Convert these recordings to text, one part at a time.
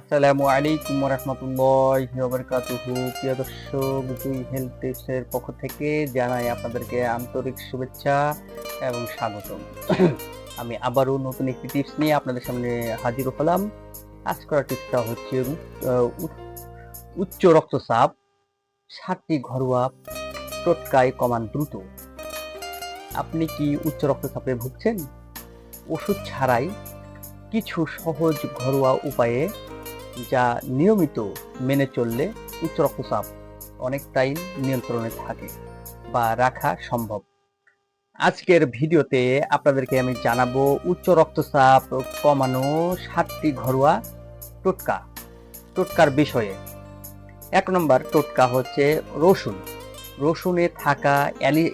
আসসালামু আলাইকুম রহমতুল্লাহ বারকাতুহু প্রিয় দর্শক দুই হেলথ টিপসের পক্ষ থেকে জানাই আপনাদেরকে আন্তরিক শুভেচ্ছা এবং স্বাগতম। আমি আবারও নতুন একটি টিপস নিয়ে আপনাদের সামনে হাজির হলাম। আজকের টিপসটা হচ্ছে উচ্চ রক্তচাপ, সাতটি ঘরোয়া টোটকায় কমান দ্রুত। আপনি কি উচ্চ রক্তচাপে ভুগছেন? ওষুধ ছাড়াই কিছু সহজ ঘরোয়া উপায়ে যা নিয়মিত মেনে চললে উচ্চ রক্তচাপ অনেকটাই নিয়ন্ত্রণে থাকে বা রাখা সম্ভব। আজকের ভিডিওতে আপনাদেরকে আমি জানাব উচ্চ রক্তচাপ কমানো সাতটি ঘরোয়া টোটকা। টোটকার বিষয়ে। এক নম্বর টোটকা হচ্ছে রসুন। রসুনে থাকা অ্যানি,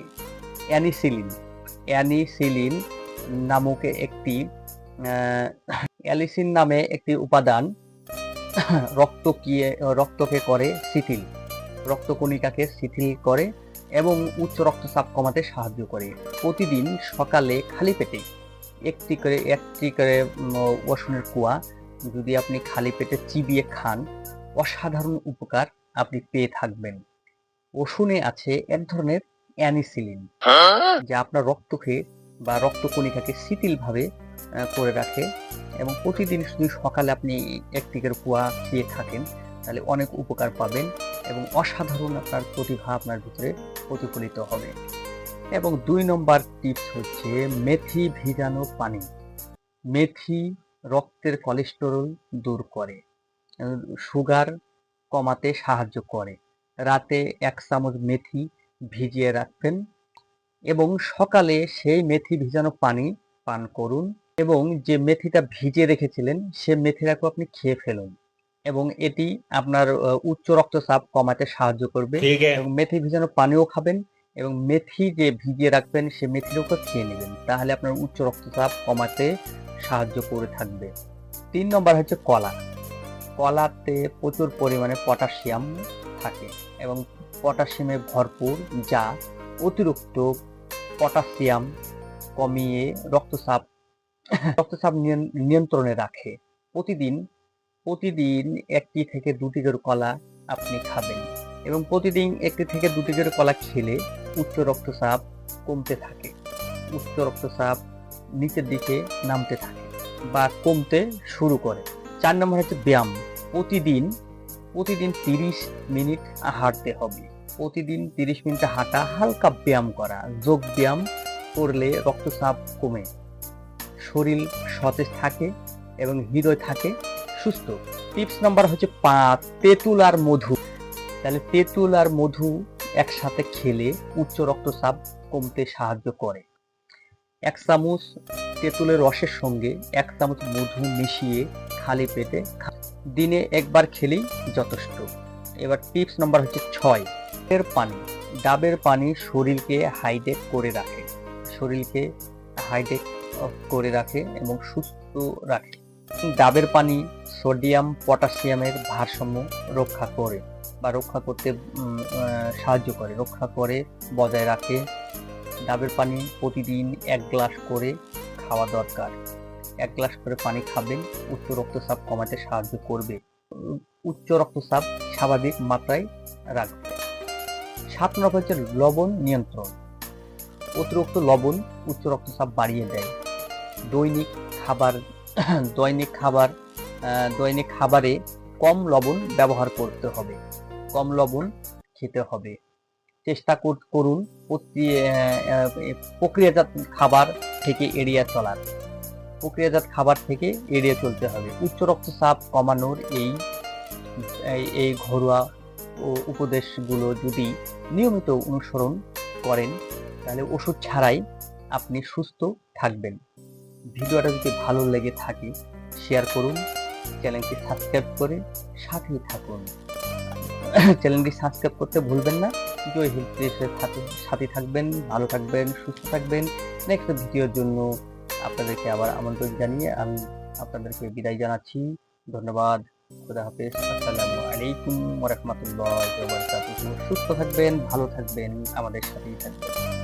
অ্যানিসিলিন। অ্যানিসিলিন নামক একটি অ্যালিসিন নামে একটি উপাদান রক্ত কিয়ে রক্তকে করে শিথিল। রক্তকণিকাকে শিথিল করে এবং উচ্চ রক্তচাপ কমাতে সাহায্য করে। প্রতিদিন সকালে খালি পেটে একটি করে একটি করে রসুনের কুয়া যদি আপনি খালি পেটে চিবিয়ে খান অসাধারণ উপকার আপনি পেয়ে থাকবেন। রসুনে আছে এক ধরনের অ্যানিসিলিন যা আপনার রক্তকে বা রক্তকণিকাকে শিথিলভাবে করে রাখে। এবং প্রতিদিন শুধু সকালে আপনি এক করে কুয়া খেয়ে থাকেন, তাহলে অনেক উপকার পাবেন এবং অসাধারণ আপনার প্রতিভা আপনার ভিতরে প্রতিফলিত হবে। এবং দুই নম্বর টিপস হচ্ছে মেথি ভিজানো পানি। মেথি রক্তের কোলেস্টেরল দূর করে সুগার কমাতে সাহায্য করে। রাতে এক চামচ মেথি ভিজিয়ে রাখবেন এবং সকালে সেই মেথি ভিজানো পানি পান করুন। এবং যে মেথিটা ভিজে রেখেছিলেন সে মেথিটাকে আপনি খেয়ে ফেলুন এবং এটি আপনার উচ্চ রক্তচাপ কমাতে সাহায্য করবে এবং মেথি ভিজানো পানিও খাবেন এবং মেথি যে ভিজিয়ে রাখবেন সে মেথিটাকে খেয়ে নেবেন। তাহলে আপনার উচ্চ রক্তচাপ কমাতে সাহায্য করে থাকবে। তিন নম্বর হচ্ছে কলা। কলাতে প্রচুর পরিমাণে পটাশিয়াম থাকে এবং পটাশিয়ামে ভরপুর যা অতিরিক্ত পটাশিয়াম কমিয়ে রক্তচাপ রক্তচাপ নিয়ন- নিয়ন্ত্রণে রাখে। প্রতিদিন প্রতিদিন একটি থেকে দুটি করে কলা আপনি খাবেন এবং প্রতিদিন একটি থেকে দুটি করে কলা খেলে উচ্চ রক্তচাপ কমতে থাকে। উচ্চ রক্তচাপ নিচের দিকে নামতে থাকে বা কমতে শুরু করে। চার নম্বর হচ্ছে ব্যায়াম। প্রতিদিন প্রতিদিন তিরিশ মিনিট হাঁটতে হবে। প্রতিদিন তিরিশ মিনিট হাঁটা, হালকা ব্যায়াম করা। যোগ ব্যায়াম করলে রক্তচাপ কমে। শরীর সতেজ থাকে এবং হৃদয় থাকে, সুস্থ। টিপস নাম্বার হচ্ছে পাঁচ তেঁতুল আর মধু। তাহলে তেঁতুল আর মধু একসাথে খেলে উচ্চ রক্তচাপ কমতে সাহায্য করে। এক চামচ তেঁতুলের রসের সঙ্গে এক চামচ মধু মিশিয়ে খালি পেটে দিনে একবার খেলেই যথেষ্ট। এবার টিপস নাম্বার হচ্ছে ছয়, ডাবের পানি। ডাবের পানি শরীরকে হাইড্রেট করে রাখে। শরীরকে হাইড্রেট করে রাখে এবং সুস্থ রাখে। ডাবের পানি সোডিয়াম, পটাশিয়ামের ভারসাম্য রক্ষা করে বা রক্ষা করতে সাহায্য করে, রক্ষা করে বজায় রাখে। ডাবের পানি প্রতিদিন এক গ্লাস করে খাওয়া দরকার। এক গ্লাস করে পানি খাবেন উচ্চ রক্তচাপ কমাতে সাহায্য করবে। উচ্চ রক্তচাপ স্বাভাবিক মাত্রায় রাখবে। সাত নম্বর হচ্ছে লবণ নিয়ন্ত্রণ। অতিরিক্ত লবণ উচ্চ রক্তচাপ বাড়িয়ে দেয়। দৈনিক খাবার দৈনিক খাবার দৈনিক খাবারে কম লবণ ব্যবহার করতে হবে। কম লবণ খেতে হবে। চেষ্টা করুন প্রক্রিয়াজাত খাবার থেকে এড়িয়ে চলার। প্রক্রিয়াজাত খাবার থেকে এড়িয়ে চলতে হবে। উচ্চ রক্তচাপ কমানোর এই- এই ঘরোয়া উপদেশগুলো যদি নিয়মিত অনুসরণ করেন, তাহলে ওষুধ ছাড়াই আপনি সুস্থ থাকবেন। ভিডিওটা যদি ভালো লেগে থাকে শেয়ার করুন চ্যানেলটি সাবস্ক্রাইব করে সাথেই থাকুন। চ্যানেলটি সাবস্ক্রাইব করতে ভুলবেন না। জয় প্লেসের সাথে সাথে থাকবেন, ভালো থাকবেন, সুস্থ থাকবেন। নেক্সট ভিডিওর জন্য আপনাদেরকে আবার আমন্ত্রণ জানিয়ে আমি আপনাদেরকে বিদায় জানাচ্ছি। ধন্যবাদ। খুদা হাফেজ। আসসালামু আলাইকুম ওয়া রাহমাতুল্লাহি ওয়া বারাকাতুহু। সুস্থ থাকবেন, ভালো থাকবেন, আমাদের সাথেই থাকবেন।